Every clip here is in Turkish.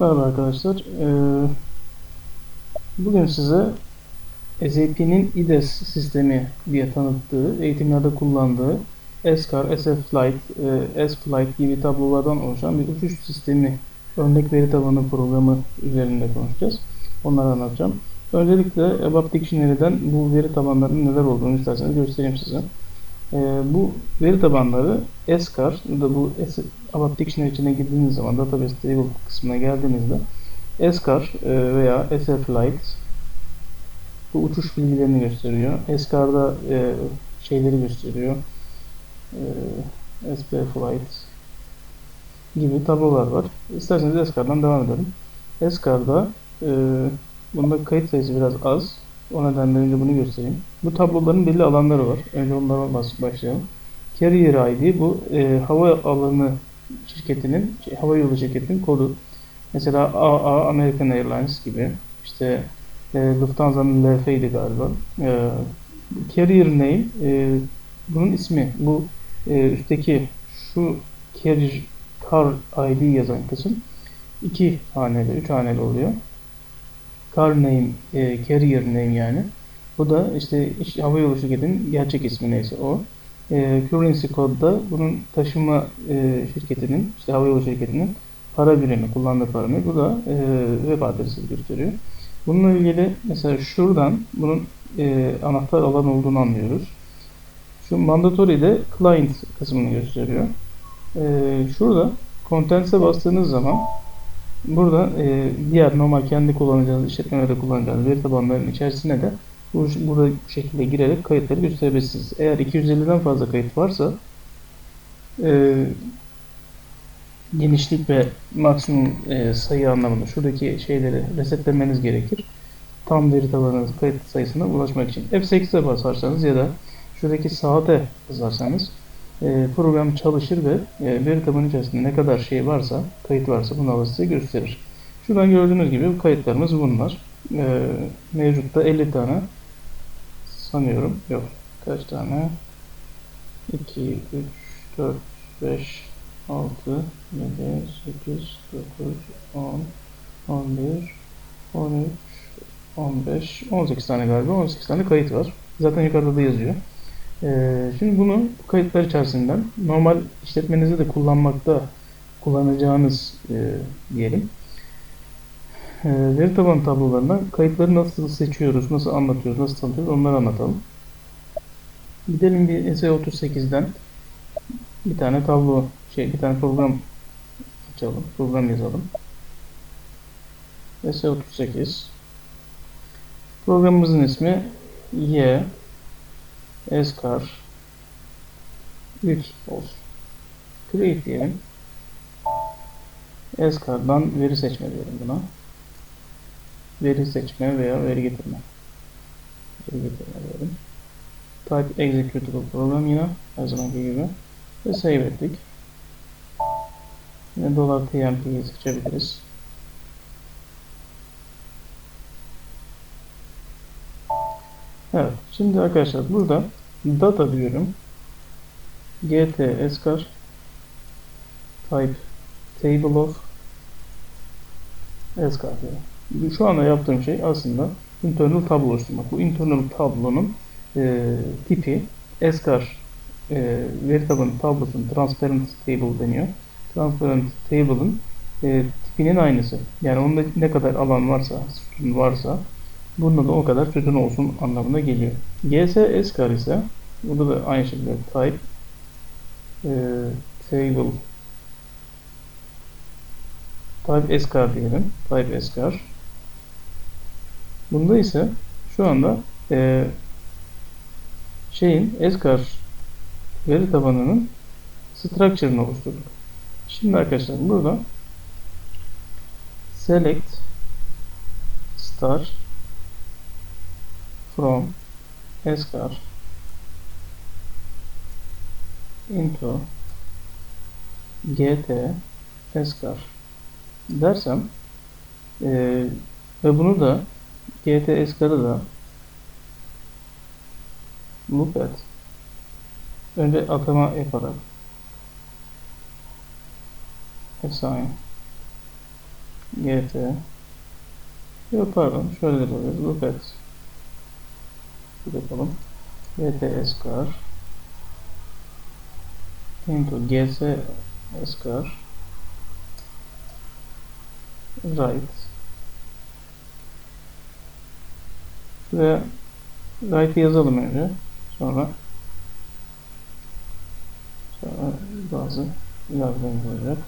Merhaba arkadaşlar. Ee, Bugün size SAP'nin IDES sistemi diye tanıttığı, eğitimlerde kullandığı SCAR, SF-Flight, e, S-Flight gibi tablolardan oluşan bir uçuş sistemi örnek veri tabanı programı üzerinde konuşacağız. Onları anlatacağım. Öncelikle ABAP Dictionary'den bu veri tabanlarının neler olduğunu isterseniz göstereyim size. Ee, bu veri tabanları SCAR, da bu ABAP Dictionary içine girdiğiniz zaman Database Table kısmına geldiğinizde SCAR e, veya SF-Flight bu uçuş bilgilerini gösteriyor. SCAR'da e, şeyleri gösteriyor. E, SP Flight gibi tablolar var. İsterseniz SCAR'dan devam edelim. SCAR'da e, bunda kayıt sayısı biraz az. O nedenle önce bunu göstereyim. Bu tabloların belli alanları var. Önce onlara başlayalım. Carrier ID bu e, hava alanı şirketinin, şey, hava yolu şirketinin kodu. Mesela AA American Airlines gibi. İşte e, Lufthansa'nın LF'ydi galiba. E, carrier name e, bunun ismi. Bu e, üstteki şu carrier car ID yazan kısım iki haneli, üç haneli oluyor. Car name, e, carrier name yani. Bu da işte iş, havayolu şirketinin gerçek ismi neyse o. E, currency kodda bunun taşıma e, şirketinin, işte havayolu şirketinin para birimi, kullandığı para birimi. Bu da e, web adresi gösteriyor. Bununla ilgili mesela şuradan bunun e, anahtar alan olduğunu anlıyoruz. Şu mandatory de client kısmını gösteriyor. E, şurada contents'e bastığınız zaman burada e, diğer normal kendi kullanacağınız işletmelerde kullanacağınız veri tabanlarının içerisine de bu, burada bu şekilde girerek kayıtları gösterebilirsiniz. Eğer 250'den fazla kayıt varsa e, genişlik ve maksimum e, sayı anlamında şuradaki şeyleri resetlemeniz gerekir. Tam veri tabanı kayıt sayısına ulaşmak için. F8'e basarsanız ya da şuradaki saate basarsanız e, program çalışır ve e, veri tabanı içerisinde ne kadar şey varsa, kayıt varsa bunu size gösterir. Şuradan gördüğünüz gibi kayıtlarımız bunlar. E, mevcutta 50 tane sanıyorum. Yok. Kaç tane? 2, 3, 4, 5, 6, 7, 8, 9, 10, 11, 13, 15, 18 tane galiba. 18 tane kayıt var. Zaten yukarıda da yazıyor. Ee, şimdi bunu bu kayıtlar içerisinden normal işletmenizde de kullanmakta kullanacağınız e, diyelim. E, veri tabanı tablolarından kayıtları nasıl seçiyoruz, nasıl anlatıyoruz, nasıl tanıtıyoruz onları anlatalım. Gidelim bir SE38'den bir tane tablo şey bir tane program açalım. Program yazalım. S38 Programımızın ismi Y Eskar 3 olsun. Create diyelim. Eskar'dan veri seçme diyelim buna. Veri seçme veya veri getirme. Veri getirme diyelim. Type executable program yine her zamanki gibi. Ve save ettik. Yine dolar TMP'yi seçebiliriz. Evet. Şimdi arkadaşlar burada data diyorum. gt escar type table of escar diyorum. Şu anda yaptığım şey aslında internal tablo oluşturmak. Bu internal tablonun e, tipi escar e, veri tabanı tablosunun transparent table deniyor. Transparent table'ın e, tipinin aynısı. Yani onda ne kadar alan varsa, sütun varsa bunda da o kadar sütun olsun anlamına geliyor. GS Escar ise burada da aynı şekilde type e, table type Escar diyelim. Type Escar. Bunda ise şu anda e, şeyin Escar veri tabanının structure'ını oluşturduk. Şimdi arkadaşlar burada select star from escar into gt escar dersem e, ve bunu da gt escar'ı da look at önce atama yaparak assign gt yok pardon şöyle yapabiliriz look at yapalım gt eskar into gs eskar right şuraya right'i yazalım önce. Sonra sonra bazı ilaveden olacak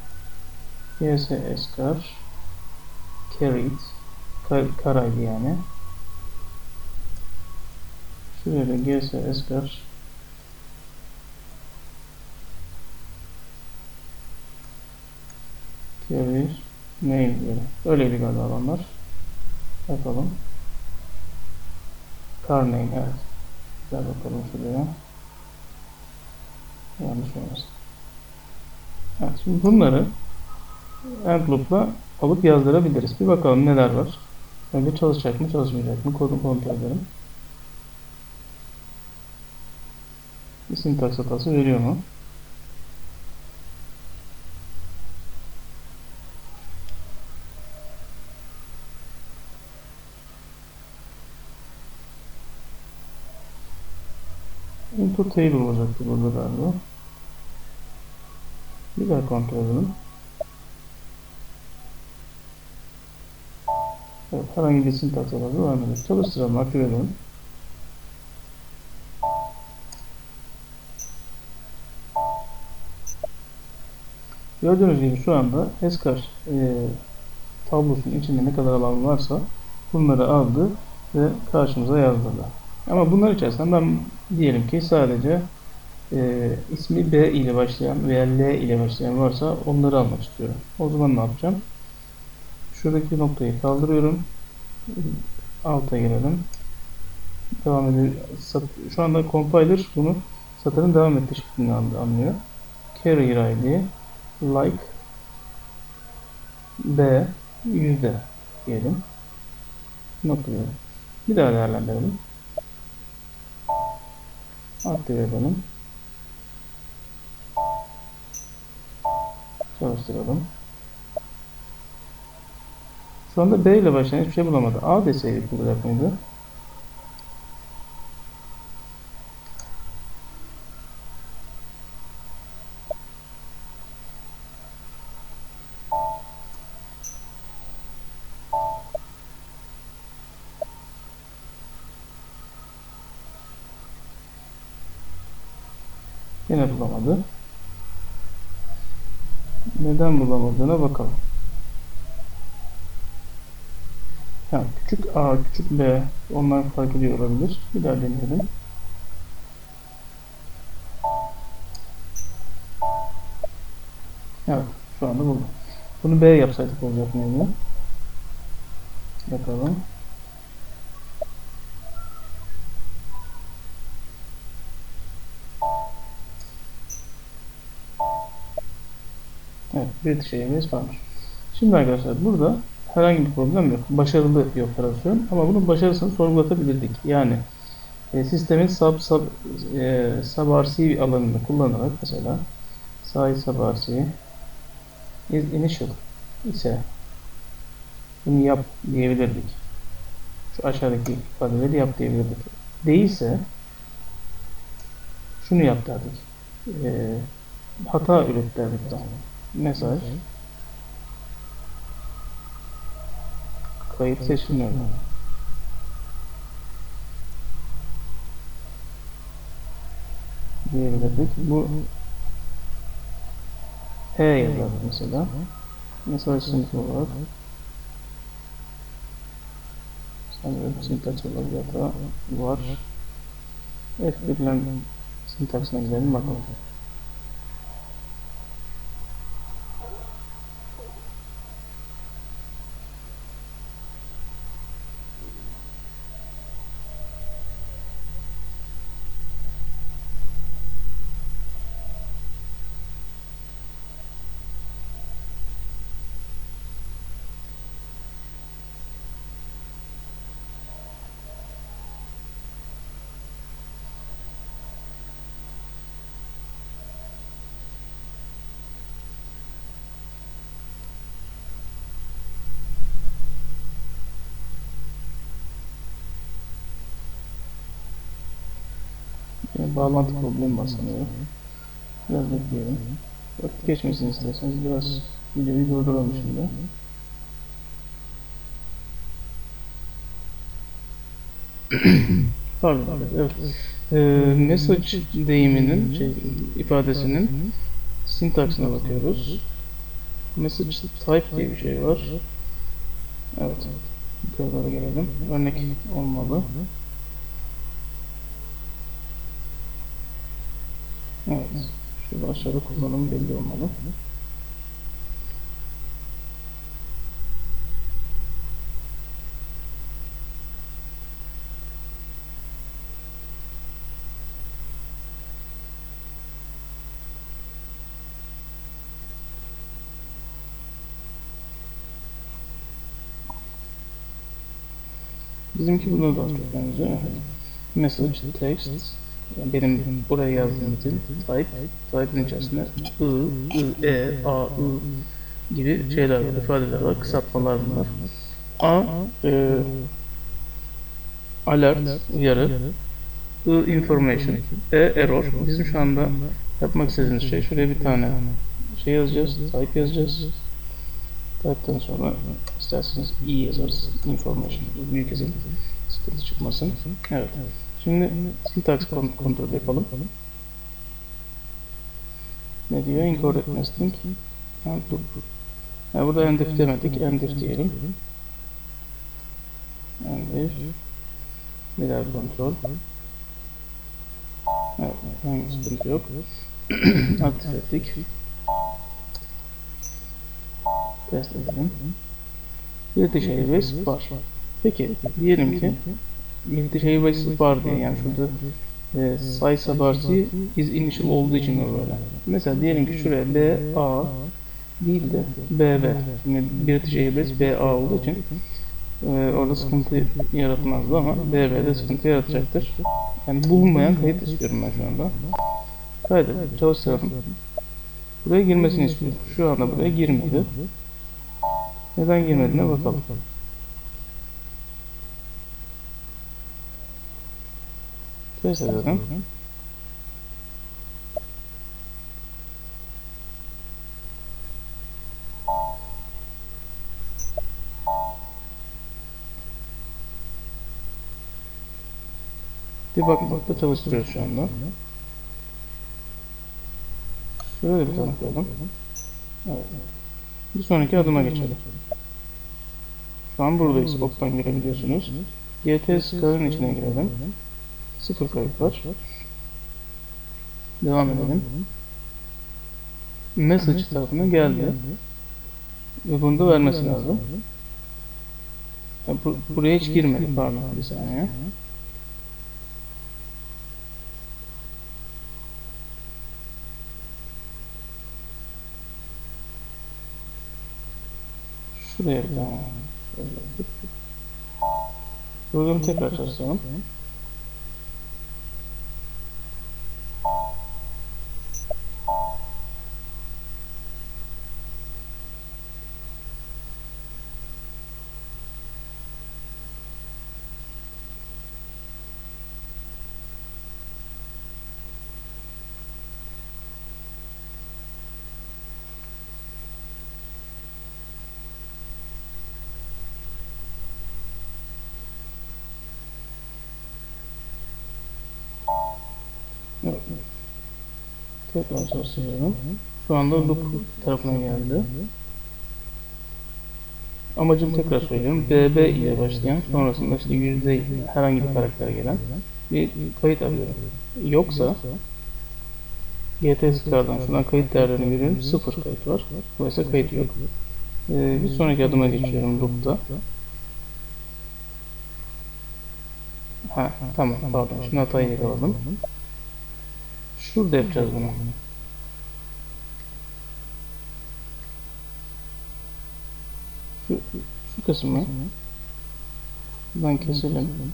gs eskar carried. Kar, karaydı yani. Şuraya da gs eskar carrier mail diyelim. Öyleydi galiba alanlar yapalım name evet. Gel bakalım şuraya. Yanlış olmasın. Evet şimdi bunları end loop'la alıp yazdırabiliriz. Bir bakalım neler var. Önce çalışacak mı çalışmayacak mı? Kodunu kontrol edelim. Bir sintaks hatası veriyor mu Input table olacaktı burada galiba. Bir daha kontrol edelim. Evet, herhangi bir sintaks hatası vermedi. Çalıştıralım, aktive edelim. Gördüğünüz gibi şu anda Eskar e, tablosunun içinde ne kadar alan varsa bunları aldı ve karşımıza yazdırdı. Ama bunlar içerisinde ben diyelim ki sadece e, ismi B ile başlayan veya L ile başlayan varsa onları almak istiyorum. O zaman ne yapacağım? Şuradaki noktayı kaldırıyorum. Alta girelim. Devam. Sat- Şu anda compiler bunu satırın devam ettiği şeklinde an- anlıyor. Carrier ID like B yüzde diyelim. Noktalıyorum. Bir daha değerlendirelim. Aktive. Çalıştıralım. Şu anda B ile başlayan hiçbir şey bulamadı. A deseydik bulacak mıydı? Yine bulamadı. Neden bulamadığına bakalım. Ha, küçük A, küçük B onlar fark ediyor olabilir. Bir daha deneyelim. Evet, şu anda buldum. Bunu B yapsaydık olacak mıydı? Bakalım. Evet, bir şeyimiz var. Şimdi arkadaşlar burada herhangi bir problem yok. Başarılı bir operasyon ama bunun başarısını sorgulatabilirdik. Yani e, sistemin sub sub e, sub RC alanını kullanarak mesela size sub RC is initial ise bunu yap diyebilirdik. Şu aşağıdaki ifadeleri yap diyebilirdik. Değilse şunu yap derdik. E, hata üret derdik. Mesaj kayıt seçilmiyor. diyebilirdik. Bu E yazar mesela. Mesaj sınıfı olarak. Sanırım sintaks olarak da var. F1'len sintaksına gidelim bakalım. Bağlantı problemi var sanıyorum. Biraz bekleyelim. Vakit geçmesini isterseniz biraz videoyu durduralım şimdi. Pardon, evet. Ee, message deyiminin, şey, ifadesinin sintaksine bakıyoruz. Message type diye bir şey var. Evet. Yukarılara gelelim. Örnek olmalı. Evet. Şurada aşağıda kullanım belli olmalı. Bizimki çok benziyor. Evet. Message, text, yani benim buraya yazdığım metin, type, type'ın içerisinde I, I, E, A, I gibi şeyler var, ifadeler var, kısaltmalar bunlar. A, e, alert, uyarı, I, information, E, error. Bizim şu anda yapmak istediğimiz şey, şuraya bir tane şey yazacağız, type yazacağız. Type'den sonra isterseniz i yazarız, information, büyük yazalım, sıkıntı çıkmasın. Evet. Şimdi syntax kon- kontrol yapalım. Ne diyor? Incorrect nesting. And loop. Yani burada endif demedik. Endif diyelim. Endif. Bir kontrol. Evet. Hangi sıkıntı yok. Aktif ettik. Test edelim. British Airways var. Peki diyelim ki British Airways var diye yani şurada e, size abartı is initial olduğu için böyle. Mesela diyelim ki şuraya B A değil de B B. Şimdi British Airways B A olduğu için e, orada sıkıntı yaratmazdı ama B B'de sıkıntı yaratacaktır. Yani bulunmayan kayıt istiyorum ben şu anda. Kaydedelim, çalıştıralım. Buraya girmesini istiyorum. Şu anda buraya girmedi. Neden girmediğine bakalım. Test edelim. Debug modda çalıştırıyoruz şu anda. Şöyle bir tanıtlayalım. Evet. Bir sonraki adıma geçelim. Şu an buradayız. Oktan girebiliyorsunuz. GT Scar'ın içine girelim. Sıfır kayıt var. Devam edelim. Message tarafına geldi. Ve bunu da vermesi lazım. Ya bu, buraya hiç girmedi. Pardon bir saniye. Şuraya bir tane. Programı tekrar çalıştıralım. Tekrar çalıştırıyorum. Şu anda loop tarafına geldi. Amacım tekrar söylüyorum. BB ile başlayan sonrasında işte yüzde herhangi bir karaktere gelen bir kayıt arıyorum. Yoksa GT Scar'dan şuradan kayıt değerlerini veriyorum. Sıfır kayıt var. Dolayısıyla kayıt yok. Ee, bir sonraki adıma geçiyorum loop'ta. Ha tamam pardon. Şimdi hatayı yakaladım. Şurada yapacağız bunu. Şu, şu kısmı buradan keselim.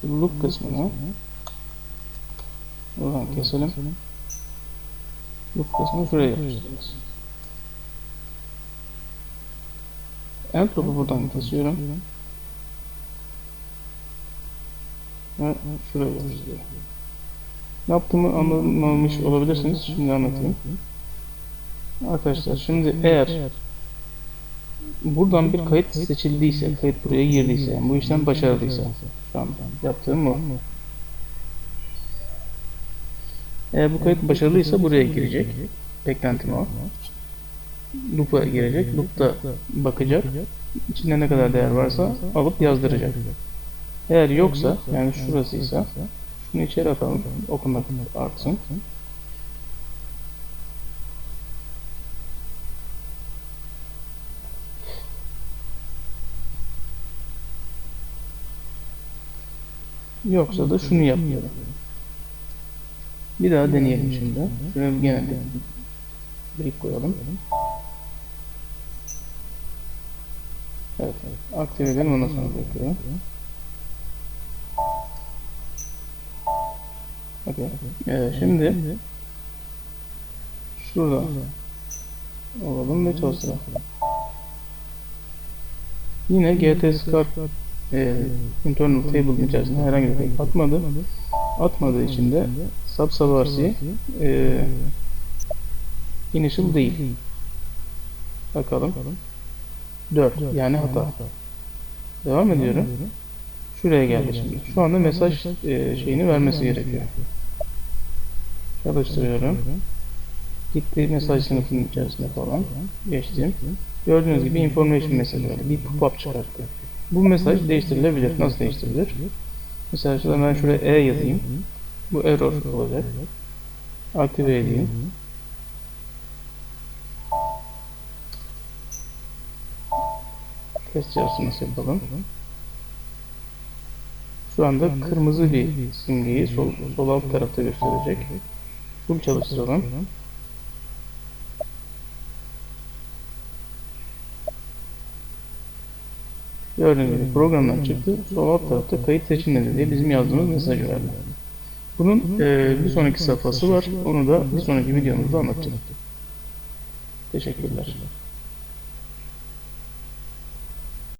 Şu loop kısmını buradan keselim. Loop kısmını şuraya yapacağız. End loop'u buradan kesiyorum. Ve şuraya yapıştırıyorum. Ne yaptığımı anlamamış olabilirsiniz. Şimdi anlatayım. Arkadaşlar şimdi eğer buradan bir kayıt seçildiyse, kayıt buraya girdiyse, yani bu işlem başarılıysa, şu an yaptığım bu. Eğer bu kayıt başarılıysa buraya girecek. Beklentim o. Loop'a girecek. Loop'ta bakacak. İçinde ne kadar değer varsa alıp yazdıracak. Eğer yoksa, yani şurasıysa, şunu içeri atalım. Okumak artsın. Yoksa da şunu yapıyorum. Bir daha deneyelim şimdi. Şuraya gene bir break koyalım. Evet, aktive edelim ondan sonra bekliyorum. Okay. Ee, şimdi şurada olalım ve çalıştıralım. Yine GTSCAR e, internal table içerisinde herhangi bir kayıt atmadı. Atmadığı için de subsavarsi e, initial değil. Bakalım. 4 yani hata. Devam ediyorum. Şuraya geldi şimdi. Şu anda mesaj e, şeyini vermesi gerekiyor. Çalıştırıyorum. Gitti mesaj sınıfının içerisinde falan. Geçtim. Gördüğünüz gibi information mesajı verdi. Bir pop-up çıkarttı. Bu mesaj değiştirilebilir. Nasıl değiştirilir? Mesela şurada ben şuraya E yazayım. Bu error olacak. Aktive edeyim. Test çalışması yapalım. Şu anda kırmızı bir simgeyi sol, sol alt tarafta gösterecek. Full çalıştıralım. Gördüğünüz gibi programdan çıktı. Sol alt tarafta kayıt seçilmedi diye bizim yazdığımız mesajı verdi. Bunun e, bir sonraki safhası var. Onu da bir sonraki videomuzda anlatacağım. Teşekkürler.